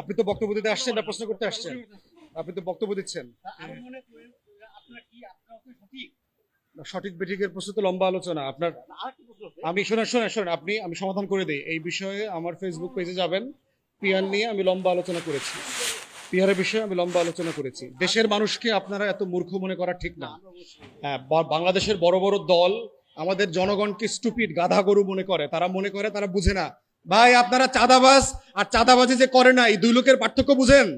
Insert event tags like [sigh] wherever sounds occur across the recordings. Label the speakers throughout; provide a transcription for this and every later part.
Speaker 1: আপনি তো বক্তব্য দিতে আসছেন না প্রশ্ন করতে আসছেন। আপনি তো বক্তব্য দিচ্ছেন।
Speaker 2: সঠিক?
Speaker 1: বেঠিকের প্রশ্ন তো লম্বা আলোচনা। আপনার। আমি শোনেন শোনেন শোনেন আপনি আমি সমাধান করে দিই। এই বিষয়ে আমার ফেসবুক পেজে যাবেন। পিয়ার নিয়ে আমি লম্বা আলোচনা করেছি। পিয়ারের বিষয়ে আমি লম্বা আলোচনা করেছি। দেশের মানুষকে আপনারা এত মূর্খ মনে করা ঠিক না। হ্যাঁ বাংলাদেশের বড় বড় দল আমাদের জনগণকে স্টুপিড গাধা গরু মনে করে। তারা মনে করে তারা বুঝে না ভাই, আপনারা চাঁদাবাজ, আর চাঁদাবাজি যে করে না এই দুই লোকের পার্থক্য বুঝেন?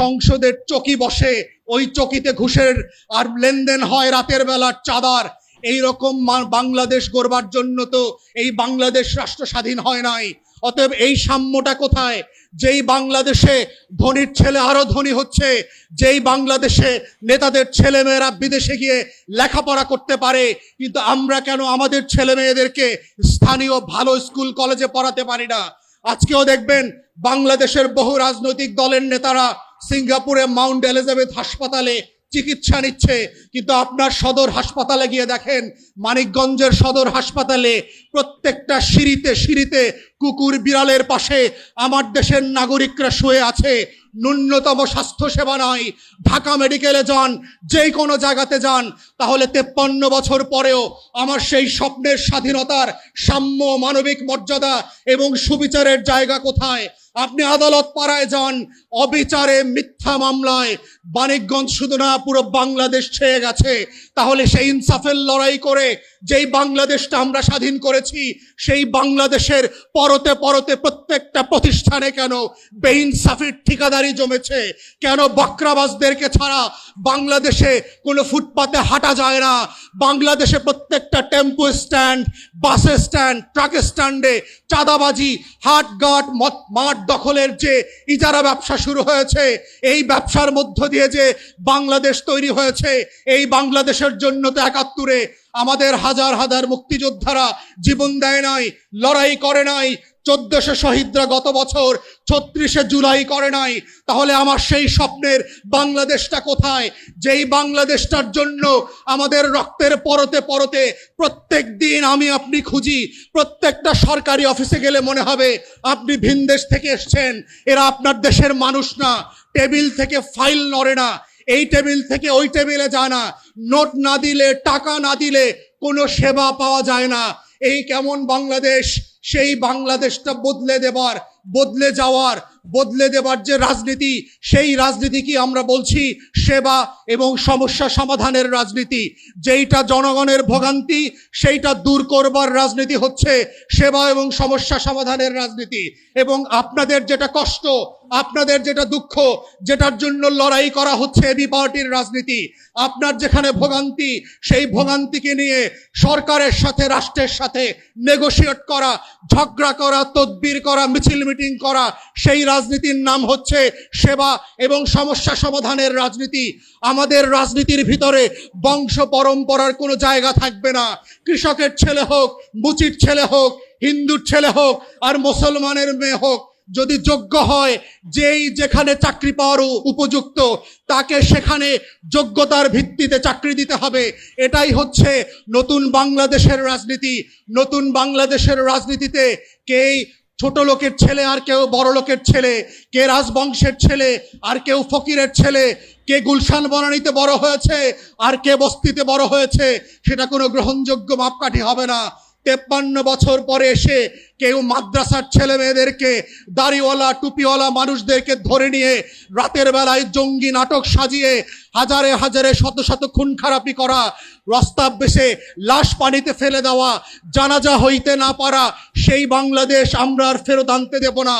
Speaker 1: সংসদের চকি বসে, ওই চকিতে ঘুষের আর লেনদেন হয় রাতের বেলা চাদার। এই রকম বাংলাদেশ গড়বার জন্য তো এই বাংলাদেশ রাষ্ট্র স্বাধীন হয় নাই। অতএব এই সাম্যটা কোথায়? যেই বাংলাদেশে ধনীর ছেলে আরও ধনী হচ্ছে, যেই বাংলাদেশে নেতাদের ছেলে মেয়েরা বিদেশে গিয়ে লেখাপড়া করতে পারে, কিন্তু আমরা কেন আমাদের ছেলে মেয়েদেরকে স্থানীয় ভালো স্কুল কলেজে পড়াতে পারি না? আজকেও দেখবেন বাংলাদেশের বহু রাজনৈতিক দলের নেতারা সিঙ্গাপুরে মাউন্ট এলিজাবেথ হাসপাতালে চিকিৎসা নিচ্ছে, কিন্তু আপনার সদর হাসপাতালে গিয়ে দেখেন, মানিকগঞ্জের সদর হাসপাতালে প্রত্যেকটা সিঁড়িতে সিঁড়িতে কুকুর বিড়ালের পাশে আমার দেশের নাগরিকরা শুয়ে আছে। ন্যূনতম স্বাস্থ্য সেবা নাই ঢাকা মেডিকেলে যান, যেই কোনো জায়গাতে যান, তাহলে তেপ্পান্ন বছর পরেও আমার সেই স্বপ্নের স্বাধীনতার সাম্য মানবিক মর্যাদা এবং সুবিচারের জায়গা কোথায়? আপনি আদালত পাড়ায় যান, অবিচারে মিথ্যা মামলায়। বাণিজ্যগঞ্জ শুধু না, পুরো বাংলাদেশ ছেয়ে গেছে। তাহলে সেই ইনসাফের লড়াই করে যেই বাংলাদেশটা আমরা স্বাধীন করেছি, সেই বাংলাদেশের পরতে পরতে প্রত্যেকটা প্রতিষ্ঠানে কেন বেইনসাফির ঠিকাদারি জমেছে? কেন বক্রাবাজদেরকে ছাড়া বাংলাদেশে কোনো ফুটপাতে হাঁটা যায় না? বাংলাদেশে প্রত্যেকটা tempo stand, bus stand, truck স্ট্যান্ডে চাঁদাবাজি হাট গাট মাঠ দখলের যে ইজারা ব্যবসা শুরু হয়েছে, এই ব্যবসার মধ্য দিয়ে যে বাংলাদেশ তৈরি হয়েছে, এই বাংলাদেশের জন্য তো একাত্তরে আমাদের হাজার হাজার মুক্তিযোদ্ধারা জীবন দেয় নাই, লড়াই করে নাই চোদ্দশো শহীদরা গত বছর ছত্রিশে জুলাই করে নাই। তাহলে আমার সেই স্বপ্নের বাংলাদেশটা কোথায়? যেই বাংলাদেশটার জন্য আমাদের রক্তের পরতে পরতে প্রত্যেক দিন আমি আপনি খুঁজি, প্রত্যেকটা সরকারি অফিসে গেলে মনে হবে আপনি ভিনদেশ থেকে এসছেন। এরা আপনার দেশের মানুষ না, টেবিল থেকে ফাইল নড়ে না। এই টেবিল থেকে ওই টেবিলে যায় না। নোট না দিলে, টাকা না দিলে কোনো সেবা পাওয়া যায় না। এই কেমন বাংলাদেশ? সেই বাংলাদেশটা বদলে দেবার, বদলে যাওয়ার, বদলে দেবার যে রাজনীতি, সেই রাজনীতি কি আমরা বলছি? সেবা এবং সমস্যা সমাধানের রাজনীতি। যেইটা জনগণের ভোগান্তি, সেইটা দূর করবার রাজনীতি হচ্ছে সেবা এবং সমস্যা সমাধানের রাজনীতি। এবং আপনাদের যেটা কষ্ট আপনাদের যেটা দুঃখ, যেটার জন্য লড়াই করা হচ্ছে এবি পার্টির রাজনীতি, আপনার যেখানে ভোগান্তি, সেই ভোগান্তিকে নিয়ে সরকারের সাথে, রাষ্ট্রের সাথে নেগোশিয়েট করা, ঝগড়া করা, তদবির করা, মিছিল মিটিং করা, সেই রাজনীতির নাম হচ্ছে সেবা এবং সমস্যা সমাধানের রাজনীতি। আমাদের রাজনীতির ভিতরে বংশ পরম্পরার কোনো জায়গা থাকবে না। কৃষকের ছেলে হোক, মুচির ছেলে হোক, হিন্দুর ছেলে হোক, আর মুসলমানের মেয়ে হোক যদি যোগ্য হয়, যেই যেখানে চাকরি পাওয়ার উপযুক্ত, তাকে সেখানে যোগ্যতার ভিত্তিতে চাকরি দিতে হবে। এটাই হচ্ছে নতুন বাংলাদেশের রাজনীতি। নতুন বাংলাদেশের রাজনীতিতে কেই ছোট লোকের ছেলে আর কেউ বড় লোকের ছেলে, কে রাজবংশের ছেলে আর কেউ ফকিরের ছেলে, কে গুলশান বনানীতে বড় হয়েছে আর কে বস্তিতে বড় হয়েছে, সেটা কোনো গ্রহণযোগ্য মাপকাঠি হবে না। তেপ্পান্ন বছর পরে এসে কেউ মাদ্রাসার ছেলে মেয়েদেরকে দাড়িওয়ালা, টুপিওয়ালা মানুষদেরকে ধরে নিয়ে রাতের বেলায় জঙ্গি নাটক সাজিয়ে হাজারে হাজারে শত শত খুন খারাপি করা রস্তাব বেশে লাশ পানিতে ফেলে দেওয়া, জানাজা হইতে না পারা, সেই বাংলাদেশ আমরা আর ফেরত আনতে দেব না।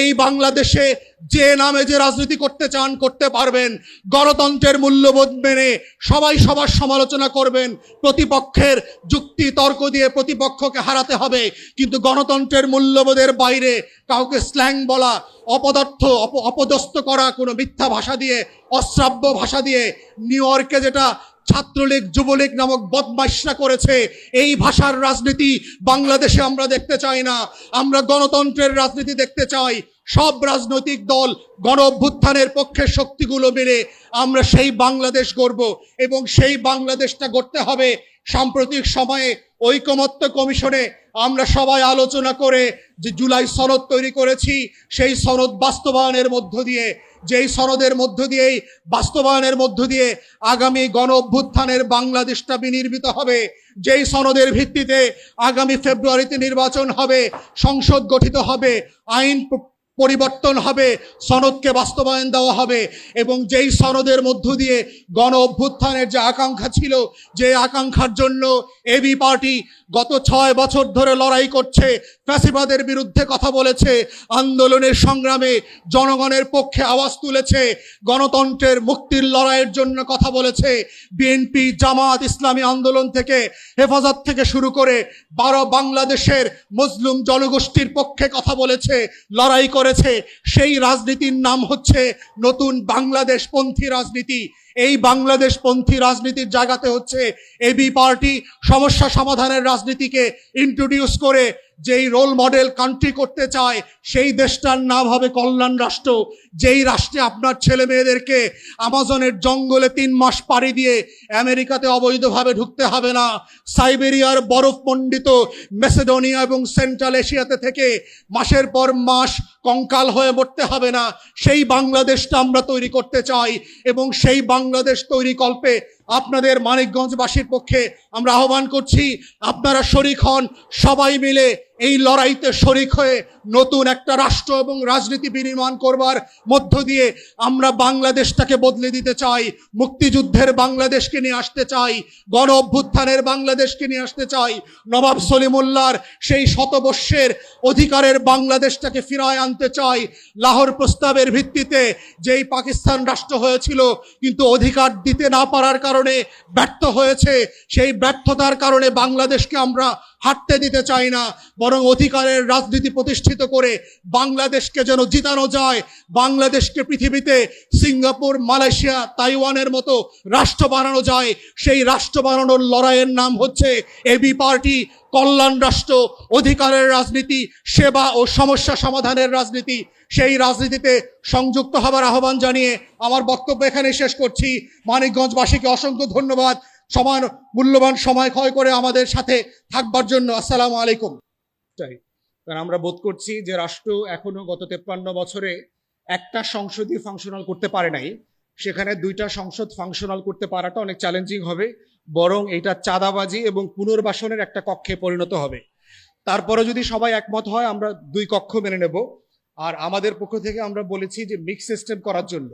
Speaker 1: এই বাংলাদেশে যে নামে যে রাজনীতি করতে চান করতে পারবেন, গণতন্ত্রের মূল্যবোধ মেনে সবাই সবার সমালোচনা করবেন, প্রতিপক্ষের যুক্তি তর্ক দিয়ে প্রতিপক্ষকে হারাতে হবে, কিন্তু গণতন্ত্রের মূল্যবোধের বাইরে কাউকে স্ল্যাং বলা, অপদার্থ অপদস্থ করা, কোনো মিথ্যা ভাষা দিয়ে, অশ্রাব্য ভাষা দিয়ে, নিউ ইয়র্কে যেটা ছাত্রলীগ, যুবলীগ নামক বদমাইশরা করেছে। এই ভাষার রাজনীতি বাংলাদেশে আমরা দেখতে চাই না। আমরা গণতন্ত্রের রাজনীতি দেখতে চাই। সব রাজনৈতিক দল গণ অভ্যুত্থানের পক্ষে শক্তিগুলো মিলে আমরা সেই বাংলাদেশ গড়ব এবং সেই বাংলাদেশটা গড়তে হবে। সাম্প্রতিক সময়ে ঐকমত্য কমিশনে আমরা সবাই আলোচনা করে যে জুলাই সনদ তৈরি করেছি, সেই সনদ বাস্তবায়নের মধ্য দিয়ে যেই সনদের মধ্য দিয়েই, বাস্তবায়নের মধ্য দিয়ে আগামী গণ অভ্যুত্থানের বাংলাদেশটা বিনির্মিত হবে, যেই সনদের ভিত্তিতে আগামী ফেব্রুয়ারিতে নির্বাচন হবে, সংসদ গঠিত হবে, আইন পরিবর্তন হবে, সনদকে বাস্তবায়ন দেওয়া হবে, এবং যেই সনদের মধ্য দিয়ে গণ অভ্যুত্থানের যে আকাঙ্ক্ষা ছিল, যে আকাঙ্ক্ষার জন্য এবি পার্টি গত ছয় বছর ধরে লড়াই করছে, ফ্যাসিবাদের বিরুদ্ধে কথা বলেছে, আন্দোলনের সংগ্রামে জনগণের পক্ষে আওয়াজ তুলেছে, গণতন্ত্রের মুক্তির লড়াইয়ের জন্য কথা বলেছে বিএনপি জামাত ইসলামী আন্দোলন থেকে হেফাজত থেকে শুরু করে বারো বাংলাদেশের মুসলিম জনগোষ্ঠীর পক্ষে কথা বলেছে, লড়াই করেছে, সেই রাজনীতির নাম হচ্ছে নতুন বাংলাদেশ পন্থী রাজনীতি। এই বাংলাদেশ পন্থী রাজনীতির জায়গাতে হচ্ছে এবি পার্টি সমস্যা সমাধানের রাজনীতিকে ইন্ট্রোডিউস করে যেই রোল মডেল কান্ট্রি করতে চায়, সেই দেশটার নাম হবে কল্যাণ রাষ্ট্র। যেই রাষ্ট্রে আপনার ছেলে মেয়েদেরকে আমাজনের জঙ্গলে তিন মাস পাড়ি দিয়ে আমেরিকাতে অবৈধভাবে ঢুকতে হবে না, সাইবেরিয়ার বরফ মণ্ডিত মেসেডোনিয়া এবং সেন্ট্রাল এশিয়াতে থেকে মাসের পর মাস কঙ্কাল হয়ে মরতে হবে না, সেই বাংলাদেশটা আমরা তৈরি করতে চাই এবং সেই বাংলাদেশ তৈরি কল্পে আপনাদের মানিকগঞ্জবাসীর পক্ষে আমরা আহ্বান করছি, আপনারা শরিক হন, সবাই মিলে এই লড়াইতে শরিক হয়ে নতুন একটা রাষ্ট্র এবং রাজনীতি বিনির্মাণ করবার মধ্য দিয়ে আমরা বাংলাদেশটাকে বদলে দিতে চাই, মুক্তিযুদ্ধের বাংলাদেশকে নিয়ে আসতে চাই গণ অভ্যুত্থানের বাংলাদেশকে নিয়ে আসতে চাই। নবাব সলিমুল্লার সেই শতবর্ষের অধিকারের বাংলাদেশটাকে ফিরায় আনতে চাই। লাহোর প্রস্তাবের ভিত্তিতে যেই পাকিস্তান রাষ্ট্র হয়েছিল, কিন্তু অধিকার দিতে না পারার কারণে ব্যর্থ হয়েছে। সেই ব্যর্থতার কারণে বাংলাদেশকে আমরা হাঁটতে দিতে চাই না, বরং অধিকারের রাজনীতি প্রতিষ্ঠিত করে বাংলাদেশকে যেন জিতানো যায়। বাংলাদেশকে পৃথিবীতে সিঙ্গাপুর, মালয়েশিয়া, তাইওয়ানের মতো রাষ্ট্র বানানো যায়। সেই রাষ্ট্র বানানোর লড়াইয়ের নাম হচ্ছে এবি পার্টি, কল্যাণ রাষ্ট্র, অধিকারের রাজনীতি, সেবা ও সমস্যা সমাধানের রাজনীতি। সেই রাজনীতিতে সংযুক্ত হবার আহ্বান জানিয়ে আমার বক্তব্য এখানে শেষ করছি। মানিকগঞ্জবাসীকে অসংখ্য ধন্যবাদ। সমান মূল্যবান সময় ক্ষয় করে আমাদের সাথে থাকবার জন্য আসসালামু আলাইকুম। চাই কারণ আমরা বোধ করছি যে রাষ্ট্র এখনও গত তেপ্পান্ন বছরে একটা সংসদই ফাংশনাল করতে পারে নাই। সেখানে দুইটা সংসদ ফাংশনাল করতে পারাটা অনেক চ্যালেঞ্জিং হবে, বরং এটা চাঁদাবাজি এবং পুনর্বাসনের একটা কক্ষে পরিণত হবে। তারপরে যদি সবাই একমত হয়, আমরা দুই কক্ষ মেনে নেব। আর আমাদের পক্ষ থেকে আমরা বলেছি যে মিক্স সিস্টেম করার জন্য।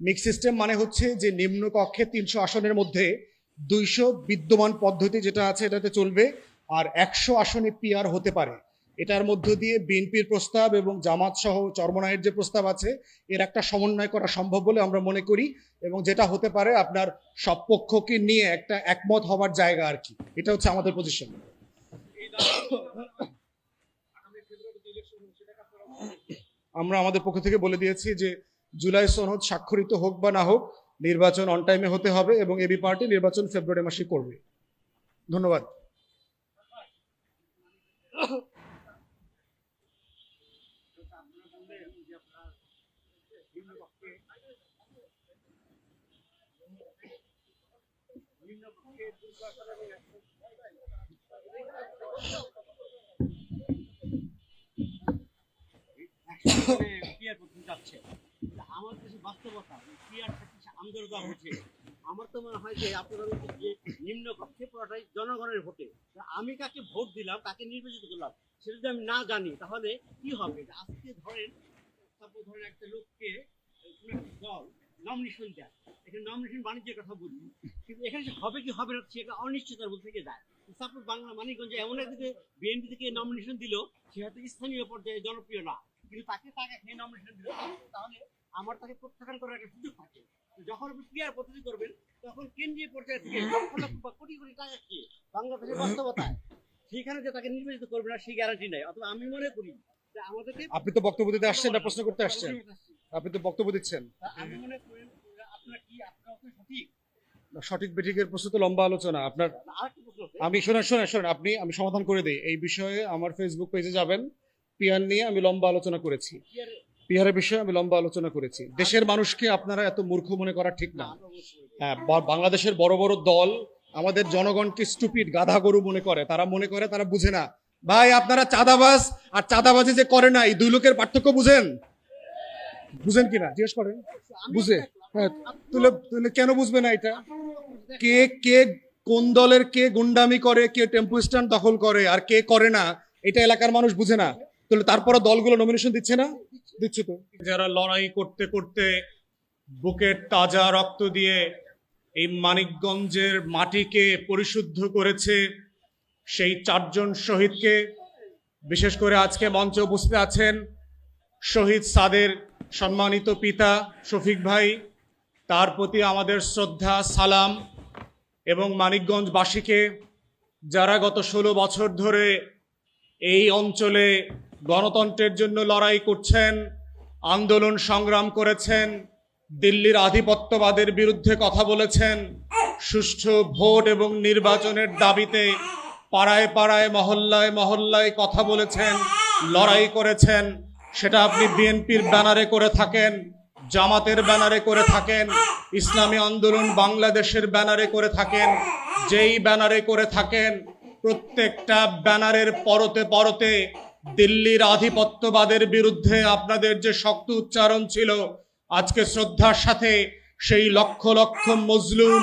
Speaker 1: মিক্স সিস্টেম মানে হচ্ছে যে নিম্ন কক্ষে তিনশো আসনের মধ্যে দুইশো বিদ্যমান পদ্ধতি যেটা আছে এটাতে চলবে, আর একশো আসনে পিআর হতে পারে। এটার মধ্য দিয়ে বিএনপির প্রস্তাব এবং জামাত সহ চরমনায়ের যে প্রস্তাব আছে, এর একটা সমন্বয় করা সম্ভব বলে আমরা মনে করি, এবং যেটা হতে পারে আপনার সব পক্ষকে নিয়ে একটা একমত হবার জায়গা আর কি। এটা হচ্ছে আমাদের পজিশন আমরা আমাদের পক্ষ থেকে বলে দিয়েছি যে জুলাই সনদ স্বাক্ষরিত হোক বা না হোক নির্বাচন অন টাইমে হতে হবে এবং এবি পার্টি নির্বাচন ফেব্রুয়ারি মাসে করবে। ধন্যবাদ। [coughs]
Speaker 2: যাচ্ছে? কিছু বাস্তবতা ক্লিয়ার থাকছে আন্দোলন হচ্ছে। আমার তো মনে হয় যে আপনারা যে নিম্ন কক্ষে পুরোটাই জনগণের ভোটে। আমি কাকে ভোট দিলাম, কাকে নির্বাচিত করলাম, সেটা যদি আমি না জানি, তাহলে কি হবে? আজকে ধরেন ধরেন একটা লোককে দল নমিনেশন দেয়। এখানে নমিনেশন বাণিজ্যের কথা বলি, কিন্তু এখানে হবে কি হবে না সেটা অনিশ্চয়তার মধ্যে থেকে যায়। সাপোজ বাংলা মানিকগঞ্জে এমন একদিকে বিএনপি থেকে নমিনেশন দিল, সে হয়তো স্থানীয় পর্যায়ে জনপ্রিয় না। কিন্তু তাকে তাকে নমিনেশন দিল, তাহলে আমার তাকে প্রত্যাখ্যান করার একটা সুযোগ থাকে। যখন আপনি ক্লিয়ার পদ্ধতি করবেন তখন কেন্দ্রীয় পর্যায়ে থেকে লক্ষ লক্ষ বা কোটি কোটি টাকা খেয়ে বাংলাদেশের বাস্তবতায় সেখানে যে তাকে নির্বাচিত করবে না সেই গ্যারান্টি নাই অথবা আমি মনে করি যে আমাদেরকে
Speaker 1: আপনি তো বক্তব্য দিতে আসছেন না প্রশ্ন করতে আসছেন। আপনি তো বক্তব্য দিচ্ছেন।
Speaker 2: আমি মনে করি আপনার কি আপনার সঠিক?
Speaker 1: সঠিক বেঠিকের প্রশ্ন তো লম্বা আলোচনা। আপনার। আমি শোনেন শোনেন শোনেন আপনি আমি সমাধান করে দিই। এই বিষয়ে আমার ফেসবুক পেজে যাবেন। পিয়ার নিয়ে আমি লম্বা আলোচনা করেছি। পিয়ারের বিষয়ে আমি লম্বা আলোচনা করেছি। দেশের মানুষকে আপনারা এত মূর্খ মনে করা ঠিক না। হ্যাঁ বাংলাদেশের বড় বড় দল আমাদের জনগণকে স্টুপিড গাধা গরু মনে করে। তারা মনে করে, তারা বুঝে না। ভাই, আপনারা চাঁদাবাজ, আর চাঁদাবাজি যে করে না, এই দুই লোকের পার্থক্য বুঝেন? বুঝেন কিনা? জিজ্ঞেস করেন। বুঝে। হ্যাঁ তুলে তুলে কেন বুঝবে না এটা? কে কে কোন দলের কে গুন্ডামি করে, কে টেম্পু স্ট্যান্ড দখল করে, আর কে করে না, এটা এলাকার মানুষ বুঝে না। তাহলে তারপরে দলগুলো নমিনেশন দিচ্ছে না? দিচ্ছে তো। যারা লড়াই করতে করতে বুকের তাজা রক্ত দিয়ে এই মানিকগঞ্জের মাটিকে পরিশুদ্ধ করেছে সেই চারজন শহীদকে। বিশেষ করে আজকে মঞ্চে উপস্থিত আছেন শহীদ সাদের সম্মানিত পিতা শফিক ভাই। তার প্রতি আমাদের শ্রদ্ধা, সালাম এবং মানিকগঞ্জবাসীকে যারা গত ষোলো বছর ধরে এই অঞ্চলে গণতন্ত্রের জন্য লড়াই করছেন, আন্দোলন সংগ্রাম করেছেন, দিল্লির আধিপত্যবাদের বিরুদ্ধে কথা বলেছেন, সুষ্ঠু ভোট এবং নির্বাচনের দাবিতে পাড়ায় পাড়ায়, মহল্লায় মহল্লায় কথা বলেছেন, লড়াই করেছেন। সেটা আপনি বিএনপির ব্যানারে করে থাকেন, জামাতের ব্যানারে করে থাকেন, ইসলামী আন্দোলন বাংলাদেশের ব্যানারে করে থাকেন, যেই ব্যানারে করে থাকেন, প্রত্যেকটা ব্যানারের পরতে পরতে দিল্লির আধিপত্যবাদের বিরুদ্ধে আপনাদের যে শক্ত উচ্চারণ ছিল, আজকে শ্রদ্ধার সাথে সেই লক্ষ লক্ষ মজলুম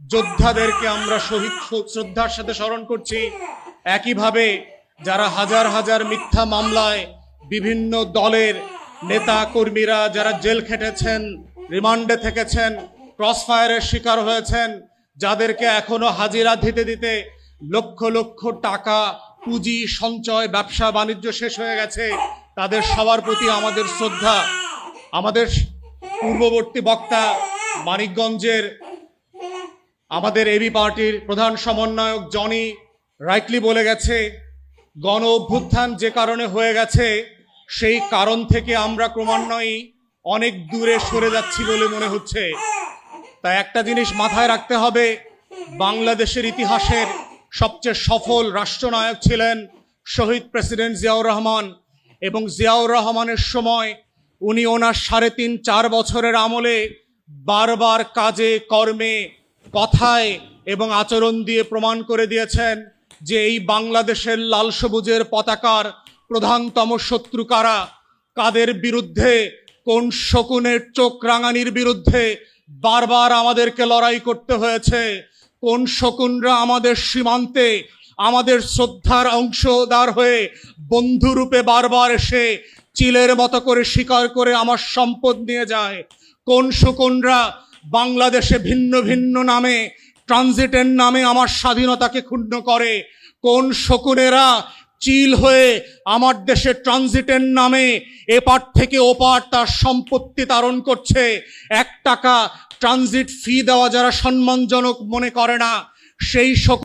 Speaker 1: যোদ্ধাদেরকে আমরা শহীদ শ্রদ্ধার সাথে স্মরণ করছি। একইভাবে যারা হাজার হাজার মিথ্যা মামলায় বিভিন্ন দলের নেতা কর্মীরা যারা জেল খেটেছেন, রিমান্ডে থেকেছেন ক্রস ফায়ারের শিকার হয়েছেন, যাদেরকে এখনও হাজিরা দিতে দিতে লক্ষ লক্ষ টাকা পুঁজি, সঞ্চয়, ব্যবসা, বাণিজ্য শেষ হয়ে গেছে। তাদের সবার প্রতি আমাদের শ্রদ্ধা। আমাদের পূর্ববর্তী বক্তা মানিকগঞ্জের আমাদের এবি পার্টির প্রধান সমন্বয়ক জনি রাইটলি বলে গেছে, গণ অভ্যুত্থান যে কারণে হয়ে গেছে, সেই কারণ থেকে আমরা ক্রমান্বয়েই অনেক দূরে সরে যাচ্ছি বলে মনে হচ্ছে। তাই একটা জিনিস মাথায় রাখতে হবে, বাংলাদেশের ইতিহাসের সবচেয়ে সফল রাষ্ট্রনায়ক ছিলেন শহীদ প্রেসিডেন্ট জিয়াউর রহমান এবং জিয়াউর রহমানের সময় উনি ওনার সাড়ে তিন, চার বছরের আমলে বারবার কাজে, কর্মে, কথায় এবং আচরণ দিয়ে প্রমাণ করে দিয়েছেন যে এই বাংলাদেশের লাল সবুজের পতাকার প্রধানতম শত্রু কারা, কাদের বিরুদ্ধে, কোন শকুনের চোখ রাঙানির বিরুদ্ধে বারবার আমাদেরকে লড়াই করতে হয়েছে কোন শকুনরা আমাদের সীমান্তে আমাদের শ্রদ্ধার অংশদার হয়ে বন্ধুরূপে বারবার এসে চিলের মতো করে শিকার করে আমার সম্পদ নিয়ে যায়? কোন শকুনরা বাংলাদেশে ভিন্ন ভিন্ন নামে, ট্রানজিটের নামে আমার স্বাধীনতাকে ক্ষুণ্ণ করে? কোন শকুনেরা চিল হয়ে আমার দেশে ট্রানজিটের নামে এপার থেকে ওপার তার সম্পত্তি তারণ করছে। এক টাকা ট্রানজিট ফি দেওয়া যারা সম্মানজনক মনে করে না, সেই শকুন